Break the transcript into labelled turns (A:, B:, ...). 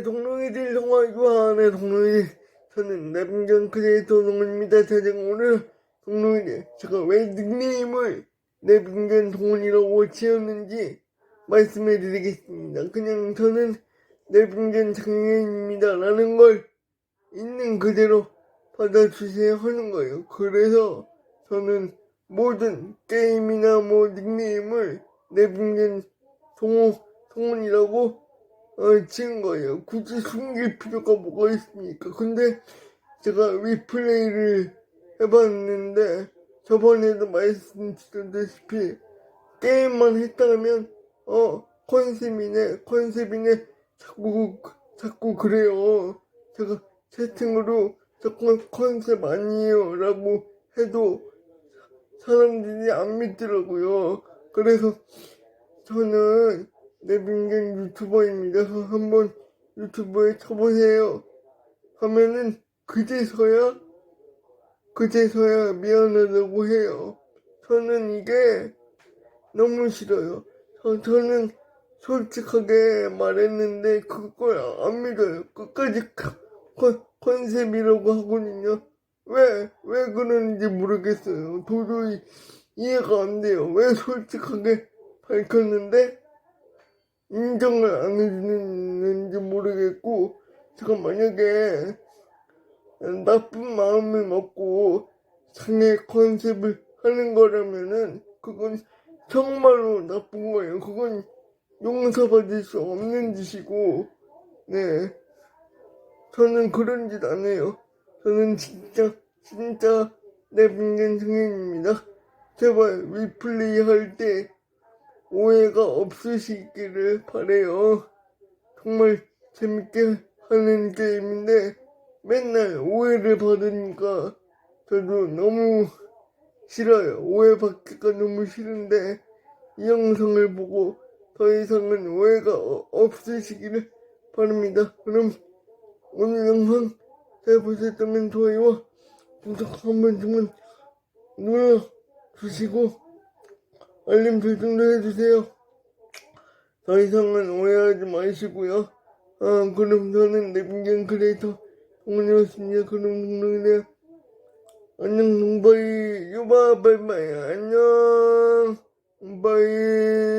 A: 네, 동료이들 영화 유한의 동료이들 저는 남경 크리에이터 동훈입니다. 제가 오늘 동료이들 제가 왜 닉네임을 내빈견 동훈이라고 지었는지 말씀해 드리겠습니다. 그냥 저는 내빈견 장애인입니다. 라는 걸 있는 그대로 받아주세요 하는 거예요. 그래서 저는 모든 게임이나 뭐 닉네임을 내빈견 동훈, 동훈이라고 어, 지은 거예요. 굳이 숨길 필요가 뭐가 있습니까? 근데 제가 리플레이를 해봤는데 저번에도 말씀드렸다시피 게임만 했다면 어 컨셉이네 컨셉이네 자꾸 자꾸 그래요. 제가 채팅으로 자꾸 컨셉 아니에요 라고 해도 사람들이 안 믿더라고요. 그래서 저는 내빈견 유튜버입니다. 한번 유튜브에 쳐보세요. 하면은 그제서야 그제서야 미안하다고 해요. 저는 이게 너무 싫어요. 저, 저는 솔직하게 말했는데 그걸 안 믿어요. 끝까지 컨, 컨셉이라고 하거든요. 왜, 왜 그러는지 모르겠어요. 도저히 이해가 안 돼요. 왜 솔직하게 밝혔는데 인정을 안 해주는지 모르겠고, 제가 만약에 나쁜 마음을 먹고 상해 컨셉을 하는 거라면은 그건 정말로 나쁜 거예요. 그건 용서받을 수 없는 짓이고, 네. 저는 그런 짓 안 해요. 저는 진짜, 진짜 내빈견 성인입니다. 제발 리플레이 할때 오해가 없으시기를 바래요. 정말 재밌게 하는 게임인데 맨날 오해를 받으니까 저도 너무 싫어요. 오해받기가 너무 싫은데 이 영상을 보고 더 이상은 오해가 어- 없으시기를 바랍니다. 그럼 오늘 영상 잘 보셨다면 좋아요와 구독 한 번씩만 눌러주시고 알림 설정도 해주세요. 더 이상은 오해하지 마시고요. 아, 그럼 저는 내빈견 크리에이터 동훈이었습니다. 그럼 동생들 안녕 동바이 유바 바이바이 안녕 바이